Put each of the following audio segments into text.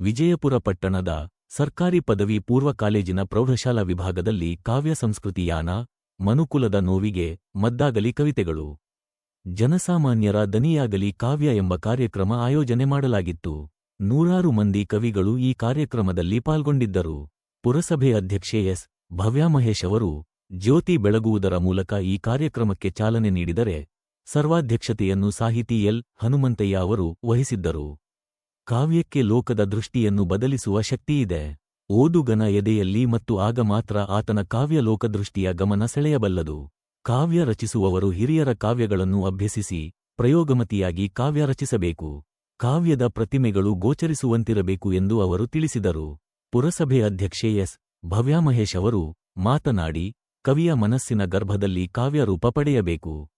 ವಿಜಯಪುರ ಪಟ್ಟಣದ ಸರ್ಕಾರಿ ಪದವಿ ಪೂರ್ವ ಕಾಲೇಜಿನ ಪ್ರೌಢಶಾಲಾ ವಿಭಾಗದಲ್ಲಿ ಕಾವ್ಯ ಸಂಸ್ಕೃತಿಯಾನ, ಮನುಕುಲದ ನೋವಿಗೆ ಮದ್ದಾಗಲಿ ಕವಿತೆಗಳು. ಜನಸಾಮಾನ್ಯರ ದನಿಯಾಗಲಿ ಕಾವ್ಯ ಎಂಬ ಕಾರ್ಯಕ್ರಮ ಆಯೋಜನೆ ಮಾಡಲಾಗಿತ್ತು. ನೂರಾರು ಮಂದಿ ಕವಿಗಳು ಈ ಕಾರ್ಯಕ್ರಮದಲ್ಲಿ ಪಾಲ್ಗೊಂಡಿದ್ದರು. ಪುರಸಭೆ ಅಧ್ಯಕ್ಷೆ ಎಸ್. ಭವ್ಯಾಮಹೇಶ್ ಅವರು ಜ್ಯೋತಿ ಬೆಳಗುವುದರ ಮೂಲಕ ಈ ಕಾರ್ಯಕ್ರಮಕ್ಕೆ ಚಾಲನೆ ನೀಡಿದರೆ ಸರ್ವಾಧ್ಯಕ್ಷತೆಯನ್ನು ಸಾಹಿತಿ ಎಲ್. ಹನುಮಂತಯ್ಯ ಅವರು ವಹಿಸಿದ್ದರು. ಕಾವ್ಯಕ್ಕೆ ಲೋಕದ ದೃಷ್ಟಿಯನ್ನು ಬದಲಿಸುವ ಶಕ್ತಿಯಿದೆ. ಓದುಗನ ಎದೆಯಲ್ಲಿ ಮತ್ತು ಆಗ ಮಾತ್ರ ಆತನ ಕಾವ್ಯ ಲೋಕದೃಷ್ಟಿಯ ಗಮನ ಸೆಳೆಯಬಲ್ಲದು. ಕಾವ್ಯ ರಚಿಸುವವರು ಹಿರಿಯರ ಕಾವ್ಯಗಳನ್ನು ಅಭ್ಯಸಿಸಿ, ಪ್ರಯೋಗಮತಿಯಾಗಿ ಕಾವ್ಯ ರಚಿಸಬೇಕು. ಕಾವ್ಯದ ಪ್ರತಿಮೆಗಳು ಗೋಚರಿಸುವಂತಿರಬೇಕು ಎಂದು ಅವರು ತಿಳಿಸಿದರು. ಪುರಸಭೆ ಅಧ್ಯಕ್ಷೆ ಎಸ್. ಭವ್ಯಾಮಹೇಶ್ ಅವರು ಮಾತನಾಡಿ, ಕವಿಯ ಮನಸ್ಸಿನ ಗರ್ಭದಲ್ಲಿ ಕಾವ್ಯರೂಪ ಪಡೆಯಬೇಕು.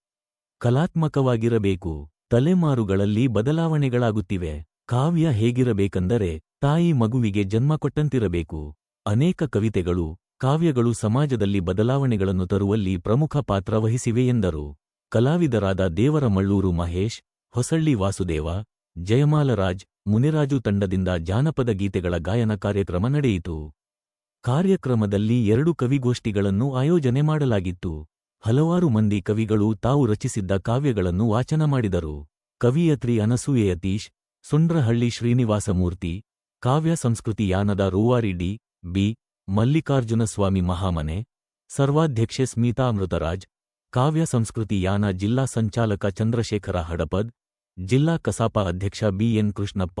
ಕಲಾತ್ಮಕವಾಗಿರಬೇಕು. ತಲೆಮಾರುಗಳಲ್ಲಿ ಬದಲಾವಣೆಗಳಾಗುತ್ತಿವೆ. ಕಾವ್ಯ ಹೇಗಿರಬೇಕೆಂದರೆ ತಾಯಿ ಮಗುವಿಗೆ ಜನ್ಮ ಕೊಟ್ಟಂತಿರಬೇಕು. ಅನೇಕ ಕವಿತೆಗಳು, ಕಾವ್ಯಗಳು ಸಮಾಜದಲ್ಲಿ ಬದಲಾವಣೆಗಳನ್ನು ತರುವಲ್ಲಿ ಪ್ರಮುಖ ಪಾತ್ರ ವಹಿಸಿವೆ ಎಂದರು. ಕಲಾವಿದರಾದ ದೇವರ ಮಳ್ಳೂರು ಮಹೇಶ್, ಹೊಸಳ್ಳಿ ವಾಸುದೇವ, ಜಯಮಾಲರಾಜ್, ಮುನಿರಾಜು ತಂಡದಿಂದ ಜಾನಪದ ಗೀತೆಗಳ ಗಾಯನ ಕಾರ್ಯಕ್ರಮ ನಡೆಯಿತು. ಕಾರ್ಯಕ್ರಮದಲ್ಲಿ ಎರಡು ಕವಿಗೋಷ್ಠಿಗಳನ್ನು ಆಯೋಜನೆ ಮಾಡಲಾಗಿತ್ತು. ಹಲವಾರು ಮಂದಿ ಕವಿಗಳು ತಾವು ರಚಿಸಿದ್ದ ಕಾವ್ಯಗಳನ್ನು ವಾಚನ ಮಾಡಿದರು. ಕವಿಯತ್ರಿ ಅನಸೂಯೆ ಯತೀಶ್ ಸುಂಡ್ರಹಳ್ಳಿ ಶ್ರೀನಿವಾಸಮೂರ್ತಿ ಕಾವ್ಯ ಸಂಸ್ಕೃತಿ ಯಾನದ ರೂವಾರಿ ಡಿ ಬಿ ಮಲ್ಲಿಕಾರ್ಜುನಸ್ವಾಮಿ ಮಹಾಮನೆ ಸರ್ವಾಧ್ಯಕ್ಷೆ ಸ್ಮಿತಾ ಅಮೃತರಾಜ್ ಕಾವ್ಯ ಸಂಸ್ಕೃತಿ ಯಾನ ಜಿಲ್ಲಾ ಸಂಚಾಲಕ ಚಂದ್ರಶೇಖರ ಹಡಪದ್ ಜಿಲ್ಲಾ ಕಸಾಪ ಅಧ್ಯಕ್ಷ ಬಿಎನ್ ಕೃಷ್ಣಪ್ಪ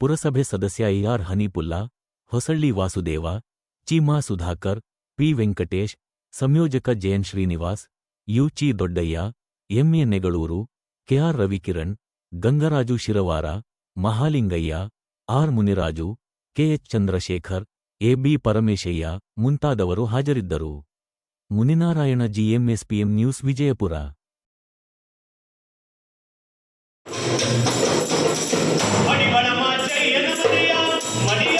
ಪುರಸಭೆ ಸದಸ್ಯ ಎಆರ್ ಹನೀಪುಲ್ಲಾ ಹೊಸಳ್ಳಿ ವಾಸುದೇವ ಚೀಮಾ ಸುಧಾಕರ್ ಪಿ ವೆಂಕಟೇಶ್ ಸಂಯೋಜಕ Jayan Srinivas Yuichi Doddaiah MA Negaluru KR Ravikiran Gangaraju Sirwar Mahalingaiah R. Muniraju KH Chandrashekar AB Parameshaiah ಮುಂತಾದವರು ಹಾಜರಿದ್ದರು. Muninarayana GMSPM news Vijayapura. ಮಡಿಯ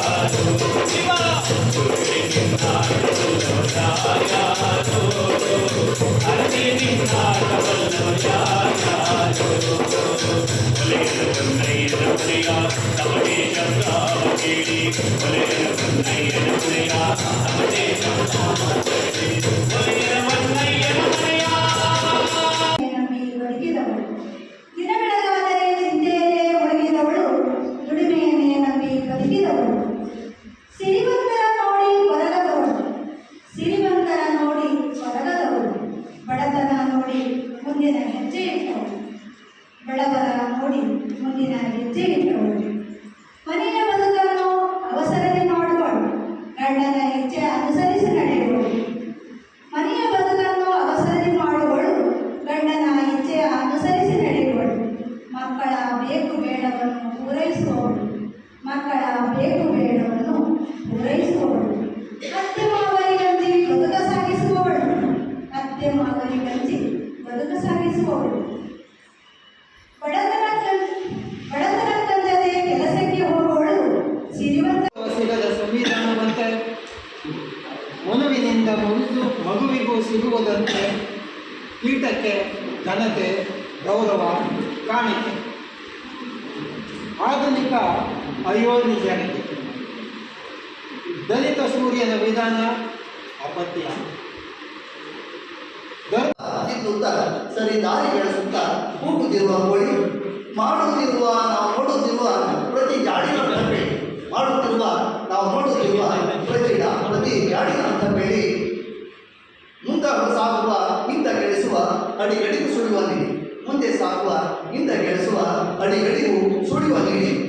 Thank you. ಮುಂದಿನ ಹೆಜ್ಜೆ ಇಟ್ಟವಳು ಮನೆಯ ಬದುಕನ್ನು ಅವಸರದಿ ಮಾಡುವಳು ಗಂಡನ ಹೆಜ್ಜೆ ಅನುಸರಿಸಿ ನಡೆಯುವಳು ಮನೆಯ ಬದುಕನ್ನು ಅವಸರದಿ ಮಾಡುವಳು ಗಂಡನ ಇಚ್ಛೆಯ ಅನುಸರಿಸಿ ನಡೆಯುವಳು ಮಕ್ಕಳ ಬೇಕು ಬೇಡವನ್ನು ಪೂರೈಸುವವಳು ಮಕ್ಕಳ ಬೇಕು ಬೇಡವನ್ನು ಮನುವಿನಿಂದ ಮಗುವಿಗೂ ಮಗುವಿಗೂ ಸಿಗುವುದಂತೆ ಕೀಟಕ್ಕೆ ಘನತೆ ಗೌರವ ಕಾಣಿಕೆ. ಆಧುನಿಕ ಅಯೋನಿಜನಿಕೆ ದಲಿತ ಸೂರ್ಯನ ವಿಧಾನ ಅಪತ್ಯ. ಸರಿ ದಾರಿ ಬೆಳೆಸುತ್ತಾ ಹೋಗುತ್ತಿರುವ ಕೋಳಿ, ಮಾಡುತ್ತಿರುವ ನಾವು ನೋಡುತ್ತಿರುವ ಪ್ರತಿ ಜಾಡಿನ বলেনি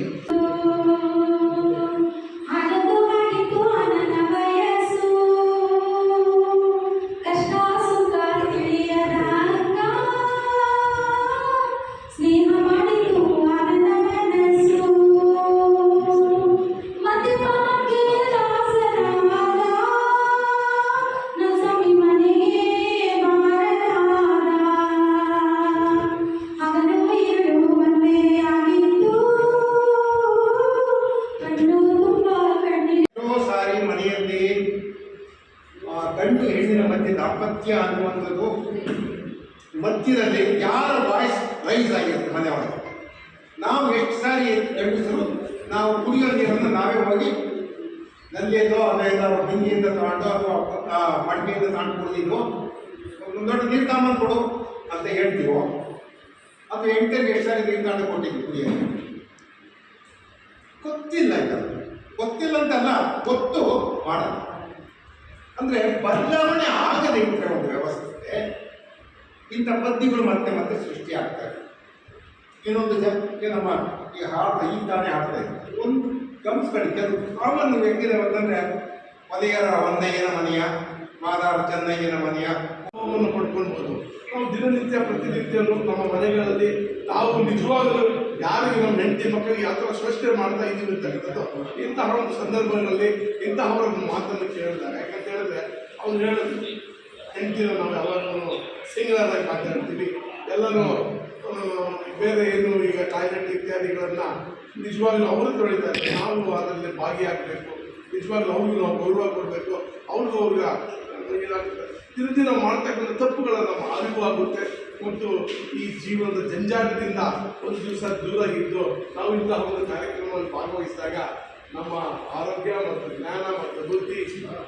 ಮಧ್ಯದಲ್ಲಿ ಯಾರ ವಾಯ್ಸ್ ರೈಸ್ ಆಗಿರುತ್ತೆ ಮನೆಯೊಳಗೆ? ನಾವು ಎಷ್ಟು ಸಾರಿ ಗಂಡಸರು ನಾವು ಕುಡಿಯೋ ನೀರನ್ನು ನಾವೇ ಹೋಗಿ ನಲ್ಲಿಯಲ್ಲೋ ಅದರಿಂದ ಬಿಂದಿಯಿಂದ ತಗೊಂಡು ಅಥವಾ ಮಡಿಕೆಯಿಂದ ತಗೊಂಡು ಕೊಡ್ತೀವೋ ಒಂದು ದೊಡ್ಡ ನೀರು ತಾಮನ್ ಕೊಡು ಅಂತ ಹೇಳ್ತೀವೋ? ಅದು ಹೆಂಡತಿಗೆ ಎಷ್ಟು ಸಾರಿ ನೀರು ತಗೊಂಡು ಕೊಟ್ಟಿದ್ವಿ ಗೊತ್ತಿಲ್ಲ ಈಗ ಗೊತ್ತಿಲ್ಲ ಅಂತಲ್ಲ, ಗೊತ್ತು ಮಾಡಲ್ಲ. ಅಂದರೆ ಬದಲಾವಣೆ ಆಗದೆ ಇದ್ರೆ ಒಂದು ವ್ಯವಸ್ಥೆ. ಇಂಥ ಪದ್ಯಗಳು ಮತ್ತೆ ಮತ್ತೆ ಸೃಷ್ಟಿ ಆಗ್ತವೆ ಇನ್ನೊಂದು ಜನಕ್ಕೆ ನಮ್ಮ ಈ ಹಾಡ್ತಾ ಈ ತಾನೇ ಹಾಡ್ತಾ ಇದ್ದಾರೆ ಒಂದು ಗಮನಿಸ್ಕೊಳ್ಳಿ ಕೆಲವು ಕಾಮನ್ ಅಂತಂದ್ರೆ ಮನೆಯರ ಒಂದಯ್ಯನ ಮನೆಯ, ಮಾದಾರ ಚೆನ್ನಯ್ಯನ ಮನೆಯ. ಅನುಭವವನ್ನು ಪಡ್ಕೊಳ್ಬೋದು. ನಾವು ದಿನನಿತ್ಯ ಪ್ರತಿನಿತ್ಯವನ್ನು ನಮ್ಮ ಮನೆಗಳಲ್ಲಿ ನಾವು ನಿಜವಾಗಲೂ ಯಾರಿಗೆ ನಮ್ಮ ಹೆಂಡತಿ ಮಕ್ಕಳಿಗೆ ಯಾವ ಥರ ಸ್ವಚ್ಛತೆ ಮಾಡ್ತಾ ಇದ್ದೀವಿ ಅಂತಕ್ಕಂಥದ್ದು ಇಂತಹ ಒಂದು ಸಂದರ್ಭಗಳಲ್ಲಿ ಇಂತಹವರ ಮಾತನ್ನು ಕೇಳಿದ್ದಾರೆ. ಯಾಕಂತ ಹೇಳಿದ್ರೆ, ಅವ್ರು ಹೇಳೋದು ಹೆಂಡತಿನ ನಾವು ಎಲ್ಲರೂ ಸಿಂಗಲರ್ ಆಗಿ ಮಾತಾಡ್ತೀವಿ ಎಲ್ಲರೂ ಬೇರೆ ಏನು ಈಗ ಟಾಯ್ಲೆಟ್ ಇತ್ಯಾದಿಗಳನ್ನು ನಿಜವಾಗ್ಲೂ ಅವರು ತೊಳಿತಾರೆ ನಾವು ಅದರಲ್ಲಿ ಭಾಗಿಯಾಗಬೇಕು. ನಿಜವಾಗ್ಲೂ ಅವ್ರಿಗೂ ನಾವು ಗೌರವ ಕೊಡಬೇಕು. ಅವ್ರಿಗೂ ಅವ್ರಿಗೆ ಏನಾಗ್ತದೆ ದಿನ ಮಾಡ್ತಕ್ಕಂಥ ತಪ್ಪುಗಳನ್ನು ಅರಿವು ಆಗುತ್ತೆ. ಮತ್ತು ಈ ಜೀವನದ ಜಂಜಾಟದಿಂದ ಒಂದು ದಿವಸ ದೂರ ಇದ್ದು ನಾವು ಇಂತಹ ಒಂದು ಕಾರ್ಯಕ್ರಮದಲ್ಲಿ ಭಾಗವಹಿಸಿದಾಗ ನಮ್ಮ ಆರೋಗ್ಯ ಮತ್ತು ಜ್ಞಾನ ಮತ್ತು ಬುದ್ಧಿ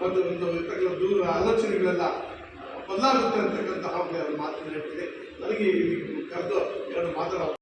ಮತ್ತು ಒಂದು ಇರ್ತಕ್ಕಂಥ ದೂರ ಆಲೋಚನೆಗಳೆಲ್ಲ ಬದಲಾಗುತ್ತೆ ಅಂತಕ್ಕಂತಹ ಮಾತನ್ನು ಹೇಳ್ತೀನಿ ನನಗೆ ಕರೆದು ಎರಡು ಮಾತಾಡೋ